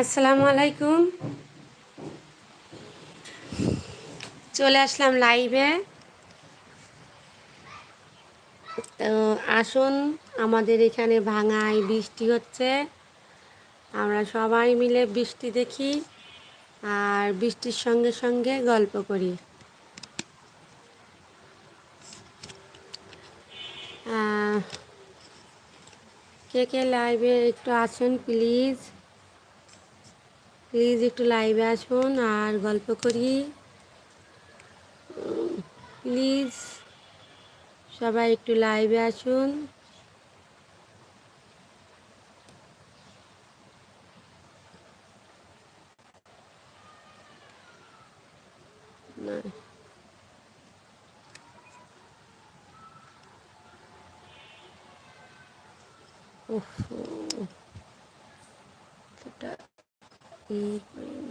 আসসালামু আলাইকুম। চলে আসলাম লাইভে। তো আসুন, আমাদের এখানে ভাঙায় বৃষ্টি হচ্ছে। আমরা সবাই মিলে বৃষ্টি দেখি আর বৃষ্টির সঙ্গে সঙ্গে গল্প করি। কে কে লাইভে একটু আসুন, প্লিজ। প্লিজ একটু লাইভে আসুন আর গল্প করি। প্লিজ সবাই একটু লাইভে আসুন। না। 一。